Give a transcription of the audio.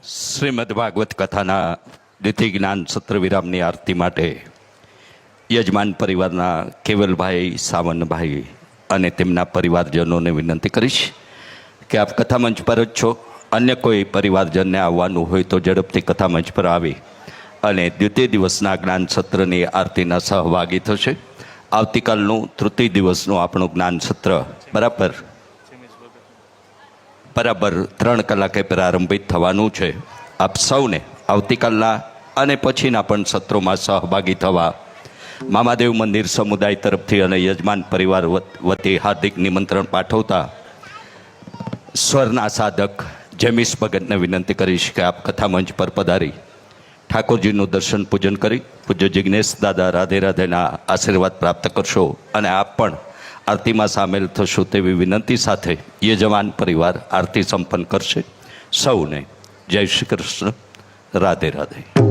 શ્રીમદ ભાગવત કથાના દ્વિતિ જ્ઞાન સત્ર વિરામની આરતી માટે યજમાન પરિવારના કેવલભાઈ સાવનભાઈ અને તેમના પરિવારજનોને વિનંતી કરીશ કે આપ કથામંચ પર જ છો. અન્ય કોઈ પરિવારજનને આવવાનું હોય તો ઝડપથી કથામંચ પર આવી અને દ્વિતીય દિવસના જ્ઞાન સત્રની આરતીના સહભાગી થશે. આવતીકાલનું તૃતીય દિવસનું આપણું જ્ઞાન સત્ર બરાબર બરાબર ત્રણ કલાકે પ્રારંભિત થવાનું છે. આપ સૌને આવતીકાલના અને પછીના પણ સત્રોમાં સહભાગી થવા મામાદેવ મંદિર સમુદાય તરફથી અને યજમાન પરિવાર વત- હાર્દિક નિમંત્રણ પાઠવતા સ્વરના સાધક જેમિસ ભગતને વિનંતી કરીશ કે આપ કથા મંચ પર પધારી. ઠાકોરજીનું દર્શન પૂજન કરી, પૂજ્ય જિજ્ઞેશ દાદા રાધે રાધેના આશીર્વાદ પ્રાપ્ત કરશો અને આપ પણ આરતીમાં સામેલ થશો તેવી વિનંતી સાથે યજમાન પરિવાર આરતી સંપન્ન કરશે. સૌને જય શ્રી કૃષ્ણ. રાધે રાધે.